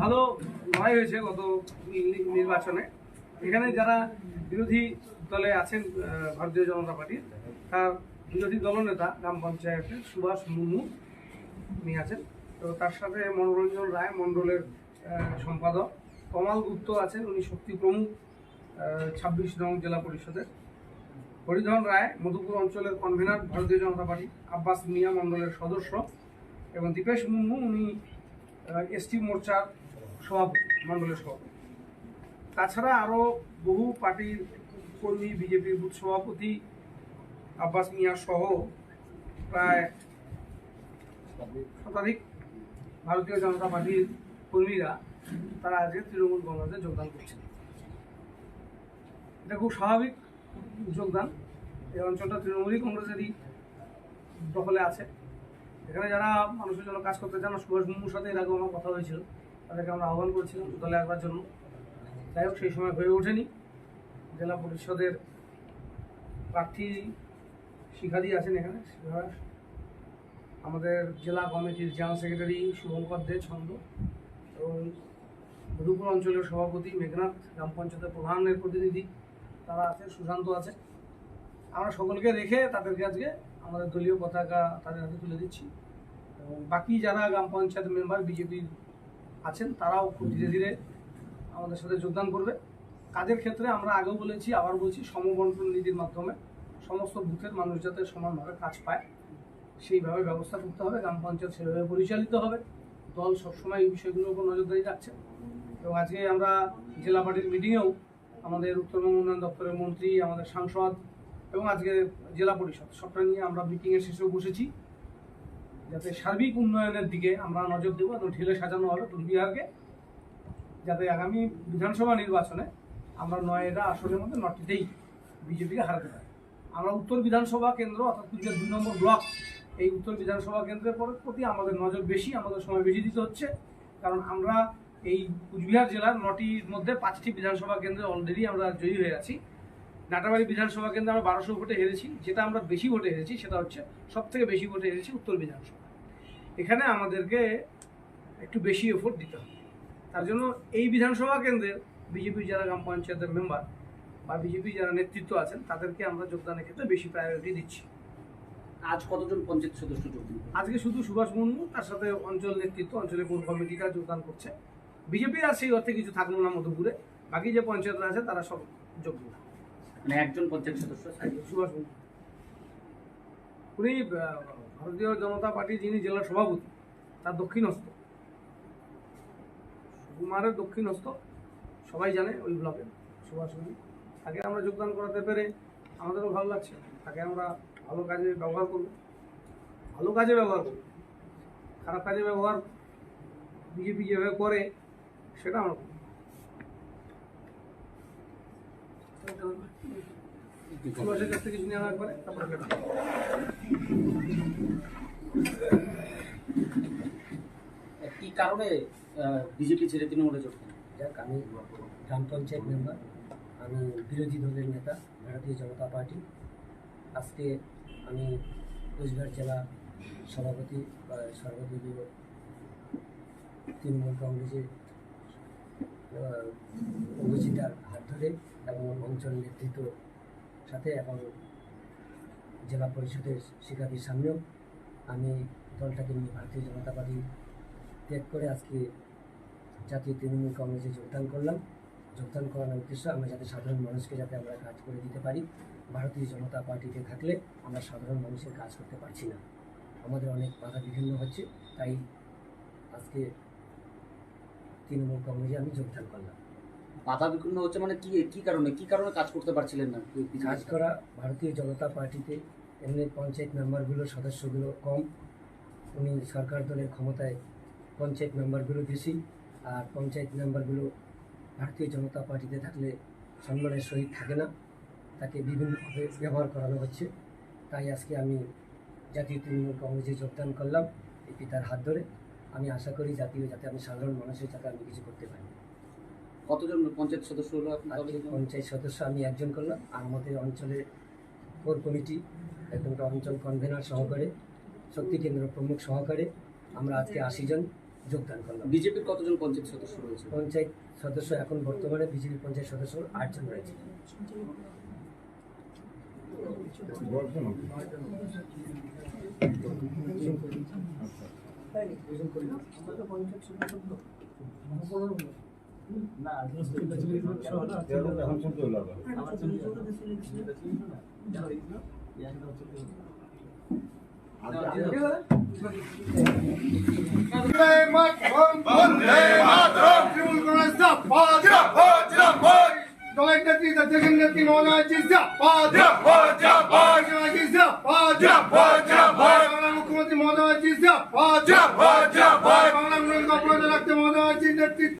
ভালো লড়াই হয়েছে গত নির্বাচনে। এখানে যারা বিরোধী দলে আছেন ভারতীয় জনতা পার্টির তার বিরোধী দলনেতা গ্রাম পঞ্চায়েতের সুভাষ মুর্মু উনি আছেন। তো তার সাথে মনোরঞ্জন রায় মণ্ডলের আহ, সম্পাদক। কমাল গুপ্ত আছেন উনি শক্তি প্রমুখ ছাব্বিশ নং জেলা পরিষদের। হরিধন রায় মধুপুর অঞ্চলের কনভেনার ভারতীয় জনতা পার্টি। আব্বাস মিয়া মণ্ডলের সদস্য। এবং দীপেশ মুর্মু, উনি এসটি মোর্চার সভাপতি, মণ্ডলের সভাপতি। তাছাড়া আরও বহু পার্টির কর্মী বিজেপির বুথ সভাপতি, আব্বাস মিয়া সহ প্রায় শতাধিক ভারতীয় জনতা পার্টির কর্মীরা তারা আজকে তৃণমূল কংগ্রেসে যোগদান করছেন। এটা খুব স্বাভাবিক যোগদান। এই অঞ্চলটা তৃণমূলই কংগ্রেসেরই দখলে আছে। এখানে যারা মানুষের জন্য কাজ করতে চান, সুভাষ মুর্মুর সাথে এর আগে আমার কথা হয়েছিল। তাদেরকে আমরা আহ্বান করেছিলাম দলে আসবার জন্য যাই হোক, সেই সময় হয়ে ওঠেনি। জেলা পরিষদের প্রার্থী শিখাদি আছেন এখানে আমাদের জেলা কমিটির জেনারেল সেক্রেটারি শুভঙ্কর দে ছন্দ এবং মধুপুর অঞ্চলের সভাপতি মেঘনাথ, গ্রাম পঞ্চায়েতের প্রধানের প্রতিনিধি তারা আছে সুশান্ত আছে আমরা সকলকে রেখে তাদেরকে আজকে আমাদের দলীয় পতাকা তাদের হাতে তুলে দিচ্ছি। এবং বাকি যারা গ্রাম পঞ্চায়েত মেম্বার বিজেপির আছেন, তারাও খুব ধীরে ধীরে আমাদের সাথে যোগদান করবে। কাজের ক্ষেত্রে আমরা আগেও বলেছি, আবার বলছি, সমবন্টন নীতির মাধ্যমে সমস্ত বুথের মানুষ যাতে সমানভাবে কাজ পায়, সেইভাবে ব্যবস্থা করতে হবে। গ্রাম পঞ্চায়েত সেভাবে পরিচালিত হবে। দল সবসময় এই বিষয়গুলোর উপর নজরদারি রাখছে। এবং আজকে আমরা জেলা পার্টির মিটিংয়েও আমাদের উত্তরবঙ্গ উন্নয়ন দপ্তরের মন্ত্রী, আমাদের সাংসদ এবং আজকে জেলা পরিষদ। সবটা নিয়ে আমরা মিটিংয়ের শেষেও বসেছি। যাতে সার্বিক উন্নয়নের দিকে আমরা নজর দেবো এবং ঢেলে সাজানো হবে কুচবিহারকে যাতে আগামী বিধানসভা নির্বাচনে আমরা নয়টা আসনের মধ্যে নটিতেই বিজেপিকে হারাতে পারি। আমরা উত্তর বিধানসভা কেন্দ্র অর্থাৎ কুচবিহার দুই নম্বর ব্লক, এই উত্তর বিধানসভা কেন্দ্রের পর- প্রতি আমাদের নজর বেশি, আমাদের সময় বেশি দিতে হচ্ছে। কারণ আমরা এই কুচবিহার জেলার নটির মধ্যে পাঁচটি বিধানসভা কেন্দ্রে অলরেডি আমরা জয়ী হয়ে আছি। নাটাবাড়ি বিধানসভা কেন্দ্রে আমরা বারোশো ভোটে হেরেছি। যেটা আমরা বেশি ভোটে হেরেছি সেটা হচ্ছে সব থেকে বেশি ভোটে হেরেছি উত্তর বিধানসভা। এখানে আমাদেরকে একটু বেশি এফোর্ট দিতে হবে। তার জন্য এই বিধানসভা কেন্দ্রের বিজেপির যারা গ্রাম পঞ্চায়েতের মেম্বার বা বিজেপি যারা নেতৃত্ব আছেন তাদেরকে আমরা যোগদানের ক্ষেত্রে বেশি প্রায়োরিটি দিচ্ছি। আজ কতজন পঞ্চায়েত সদস্য যোগ আজকে শুধু সুভাষ মুর্মু তার সাথে অঞ্চল নেতৃত্ব অঞ্চলের কোর কমিটিরা যোগদান করছে। বিজেপির আর সেই অর্থে কিছু থাকল না মধুপুরে। বাকি যে পঞ্চায়েতরা আছে তারা সব যোগ দিল মানে একজন পঞ্চায়েত সদস্য সুভাষ উনি ভারতীয় জনতা পার্টির যিনি জেলা সভাপতি, তার দক্ষিণস্থ। সুকুমারের দক্ষিণস্থ, সবাই জানে ওই ব্লকে, সুভাষ মুর্মু তাকে আমরা যোগদান করাতে পেরে আমাদেরও ভালো লাগছে। তাকে আমরা ভালো কাজে ব্যবহার করব। ভালো কাজে ব্যবহার করব। খারাপ কাজে ব্যবহার, বিজেপি যেভাবে করে, সেটা আমরা তারপরে কি কারণে বিজেপি ছেড়ে তৃণমূলে যোগ দিল যাক, আমি গ্রাম পঞ্চায়েত মেম্বার, আমি বিরোধী দলের নেতা, ভারতীয় জনতা পার্টি। আজকে আমি কোচবিহার জেলা সভাপতি, বা সর্বদলীয় তৃণমূল কংগ্রেসের আহ, হাত ধরে এবং অঞ্চল নেতৃত্ব সাথে এবং জেলা পরিষদের শিক্ষার্থীর সামনেও আমি দলটাকে নিয়ে ভারতীয় জনতা পার্টি ত্যাগ করে আজকে জাতীয় তৃণমূল কংগ্রেসে যোগদান করলাম। যোগদান করানোর উদ্দেশ্য আমরা যাতে সাধারণ মানুষকে যাতে আমরা কাজ করে দিতে পারি ভারতীয় জনতা পার্টিতে থাকলে আমরা সাধারণ মানুষের কাজ করতে পারছি না। আমাদের অনেক বাধা বিভিন্ন হচ্ছে তাই আজকে তৃণমূল কংগ্রেসে আমি যোগদান করলাম। বাধা বিক্ষুণ্ণ হচ্ছে মানে কি কি কারণে? কি কারণে কাজ করতে পারছিলেন না? কাজ করা ভারতীয় জনতা পার্টিতে এমনি পঞ্চায়েত মেম্বারগুলোর সদস্যগুলো কম। উনি সরকার দলের ক্ষমতায় পঞ্চায়েত মেম্বারগুলো বেশি আর পঞ্চায়েত মেম্বারগুলো ভারতীয় জনতা পার্টিতে থাকলে সম্মানের সহিত থাকে না। তাকে বিভিন্নভাবে ব্যবহার করানো হচ্ছে। তাই আজকে আমি জাতীয় তৃণমূল কংগ্রেসে যোগদান করলাম এই পিতার হাত ধরে। আমি আশা করি জাতীয় যাতে আমি সাধারণ মানুষের যাতে আমি কিছু করতে পারি। কতজন পঞ্চায়েত সদস্য হলো আপনার? পঞ্চায়েত সদস্য আমি একজন করলাম আর আমাদের অঞ্চলের কোর কমিটি এখানকার অঞ্চল কনভেনার সহকারে শক্তি কেন্দ্র প্রমুখ সহকারে আমরা আজকে আশি জন যোগদান করলাম। বিজেপির কতজন পঞ্চায়েত সদস্য রয়েছে? পঞ্চায়েত সদস্য এখন বর্তমানে বিজেপির পঞ্চায়েত সদস্য আটজন রয়েছে। বন্দে মাতরম দলের নেত্রী ব্যানার্জি জিন্দাবাদ জিন্দাবাদ জিন্দাবাদ জিন্দাবাদ মুখ্যমন্ত্রী মমতা জিন্দাবাদ জিন্দাবাদ জিন্দাবাদ